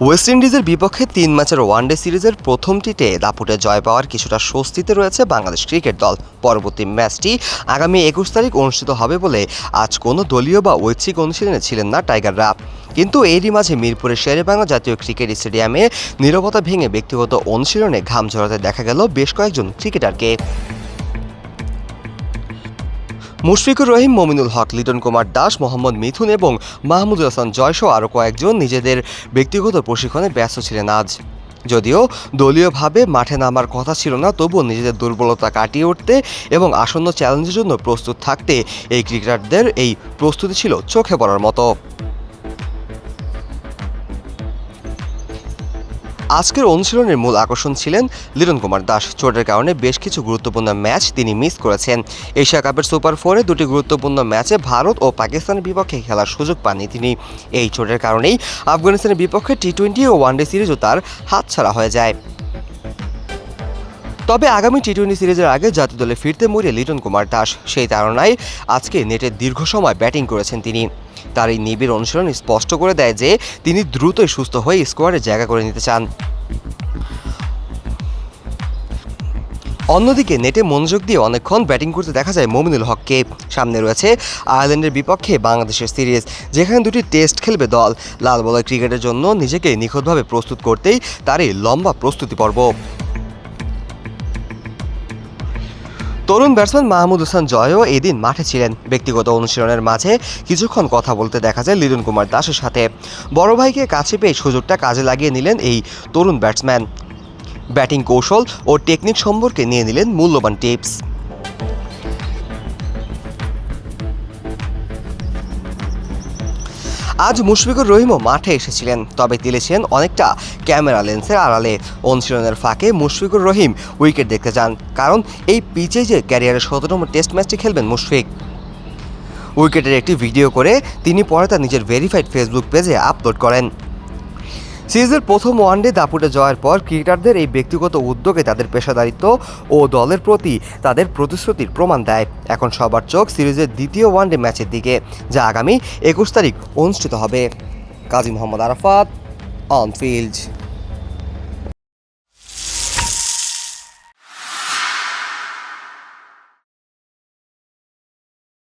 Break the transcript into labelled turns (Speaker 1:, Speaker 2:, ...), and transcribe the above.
Speaker 1: West ইন্ডিজের বিপক্ষে তিন ম্যাচের ওয়ানডে সিরিজের প্রথমটিতে দাপুটে জয় পাওয়ার কিছুটা স্বস্তিতে রয়েছে বাংলাদেশ ক্রিকেট দল। পরবর্তী ম্যাচটি আগামী একুশ তারিখ অনুষ্ঠিত হবে বলে আজ কোনো দলীয় বা ঐচ্ছিক অনুশীলনে ছিলেন না টাইগাররা। কিন্তু এরই মাঝে মিরপুরের শেরেবাংলা জাতীয় ক্রিকেট স্টেডিয়ামে নীরবতা ভেঙে ব্যক্তিগত অনুশীলনে ঘাম ঝরাতে দেখা গেল বেশ কয়েকজন ক্রিকেটারকে। মুশফিকুর রহিম, মমিনুল হক, লিটন কুমার দাস, মোহাম্মদ মিথুন এবং মাহমুদুল হাসান জয়সহ আরও কয়েকজন নিজেদের ব্যক্তিগত প্রশিক্ষণে ব্যস্ত ছিলেন আজ। যদিও দলীয়ভাবে মাঠে নামার কথা ছিল না, তবুও নিজেদের দুর্বলতা কাটিয়ে উঠতে এবং আসন্ন চ্যালেঞ্জের জন্য প্রস্তুত থাকতে এই ক্রিকেটারদের এই প্রস্তুতি ছিল চোখে পড়ার মতো। আজকের অনুশীলনের মূল আকর্ষণ ছিলেন লিটন কুমার দাস। চোটের কারণে বেশ কিছু গুরুত্বপূর্ণ ম্যাচ তিনি মিস করেছেন। এশিয়া কাপের সুপার ফোরে দুটি গুরুত্বপূর্ণ ম্যাচে ভারত ও পাকিস্তানের বিপক্ষে খেলার সুযোগ পাননি তিনি। এই চোটের কারণেই আফগানিস্তানের বিপক্ষে টি টোয়েন্টি ও ওয়ানডে সিরিজও তার হাত ছাড়া হয়ে যায়। তবে আগামী টি টোয়েন্টি সিরিজের আগে জাতীয় দলে ফিরতে মরে লিটন কুমার দাস, সেই তাড়নায় আজকে নেটে দীর্ঘ সময় ব্যাটিং করেছেন তিনি। তার এই নিবিড় অনুশীলন স্পষ্ট করে দেয় যে, তিনি দ্রুতই সুস্থ হয়ে স্কোয়াডে জায়গা করে নিতে চান। অন্যদিকে নেটে মনোযোগ দিয়ে অনেকক্ষণ ব্যাটিং করতে দেখা যায় মমিনুল হককে। সামনে রয়েছে আয়ারল্যান্ডের বিপক্ষে বাংলাদেশের সিরিজ, যেখানে দুটি টেস্ট খেলবে দল। লাল বলের ক্রিকেটের জন্য নিজেকে নিখুঁতভাবে প্রস্তুত করতেই তার এই লম্বা প্রস্তুতি পর্ব। তরুণ ব্যাটসম্যান মাহমুদ হোসেন জয়ও এদিন মাঠে ছিলেন। ব্যক্তিগত অনুশীলনের মাঝে কিছুক্ষণ কথা বলতে দেখা যায় লিটন কুমার দাসের সাথে। বড় ভাইকে কাছে পেয়ে সুযোগটা কাজে লাগিয়ে নিলেন এই তরুণ ব্যাটসম্যান। ব্যাটিং কৌশল ও টেকনিক সম্পর্কে নিয়ে নিলেন মূল্যবান টিপস। আজ মুশফিকুর রহিমও মাঠে এসেছিলেন, তবে তিলেছিলেন অনেকটা ক্যামেরা লেন্সের আড়ালে। অনুশীলনের ফাঁকে মুশফিকুর রহিম উইকেট দেখতে যান, কারণ এই পিচে যে ক্যারিয়ারের শততম টেস্ট ম্যাচটি খেলবেন মুশফিক। উইকেটের একটি ভিডিও করে তিনি পরে তার নিজের ভেরিফাইড ফেসবুক পেজে আপলোড করেন। সিরিজের প্রথম ওয়ানডে দাপুটে জয়ের পর ক্রিকেটারদের এই ব্যক্তিগত উদ্যোগে তাদের পেশাদারিত্ব ও দলের প্রতি তাদের প্রতিশ্রুতির প্রমাণ দেয়। এখন সবার চোখ সিরিজের দ্বিতীয় ওয়ানডে ম্যাচের দিকে, যা আগামী একুশ তারিখ অনুষ্ঠিত হবে। Kazi Mohammad Arafat on field